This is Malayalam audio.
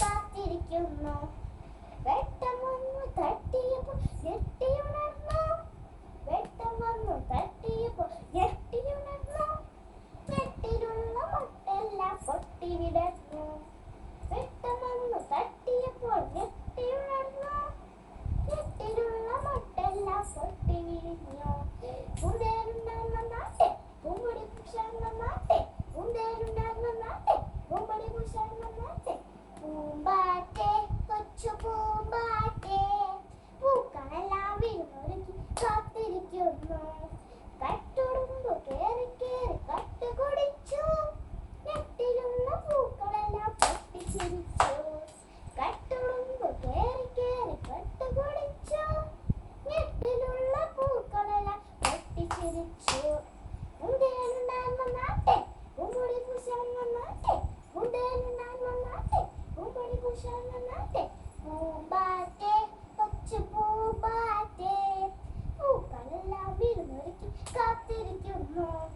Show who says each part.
Speaker 1: കാത്തിരിക്കുന്നു വെട്ടം വന്നു തട്ടിയപ്പോൾ ഞെട്ടിയുണർന്നു വെട്ടം വന്നു തട്ടിയപ്പോൾ ഞെട്ടിയുണർന്നു ഞെട്ടിലുള്ള മുട്ടെല്ലാം പൊട്ടി വിടർന്നു. വെട്ടം വന്നു തട്ടിയപ്പോൾ ഞെട്ടിയുണർന്നു ഞെട്ടിലുള്ള മുട്ടെല്ലാം പൊട്ടി വിരിഞ്ഞു. പൂന്തേനുണ്ടായിരുന്ന നാട്ടെ പൂമ്പൊടി കുശാർന്ന നാട്ടെ കട്ടുടുമ്പ് കേറി കേറി കട്ട് കുടിച്ചു. നെട്ടിലുള്ള പൂക്കളെല്ലാം പൊട്ടിച്ചിരിച്ചു. കട്ടുടുമ്പ് കേറി കേറി കട്ട് കുടിച്ചു. നെട്ടിലുള്ള പൂക്കളെല്ലാം പൊട്ടിച്ചിരിച്ചു. മുണ്ടേനുണ്ടായിരുന്ന നാട്ടെ പൂമ്പൊടി കുശാർന്ന നാട്ടെ മുണ്ടേനുണ്ടായിരുന്ന നാട്ടെ പൂമ്പൊടി കുശാർന്ന നാട്ടെ പൂമ്പാറ്റെ കാത്തിരിക്കുന്നു പൂക്കളെല്ലാം